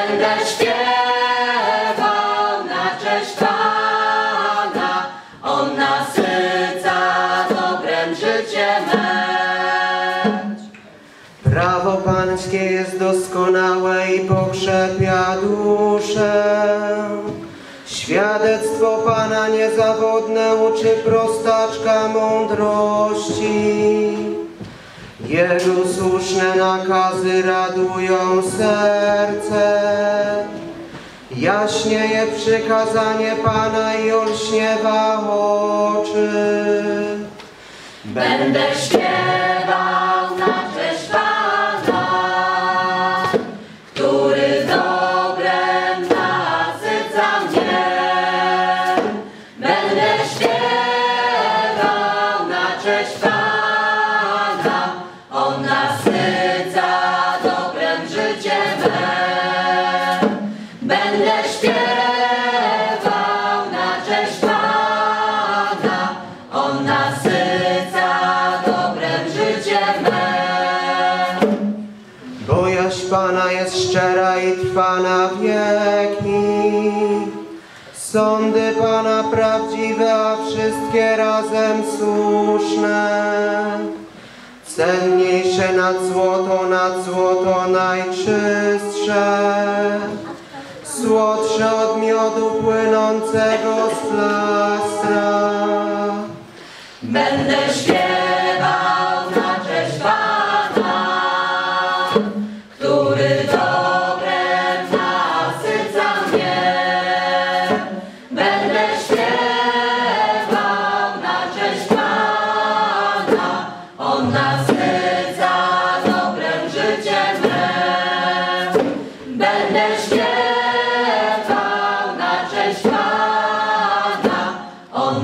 Będę śpiewał na cześć Pana, On nasyca dobrem życie. Prawo pańskie jest doskonałe i pokrzepia duszę. Świadectwo Pana niezawodne uczy prostaczka mądrości. Jego słuszne nakazy radują serce. Jaśnieje przykazanie Pana i olśniewa oczy. Będę śpiewał Pana jest szczera i trwa na wieki. Sądy Pana prawdziwe, a wszystkie razem słuszne. Cenniejsze nad złoto, nad złoto najczystsze. Słodsze od miodu płynącego z plastra. Będę śpiewał na cześć Pana, który dobrem nasyca mnie. Będę śpiewał na cześć Pana, On nasyca dobrem życie. Będę na cześć On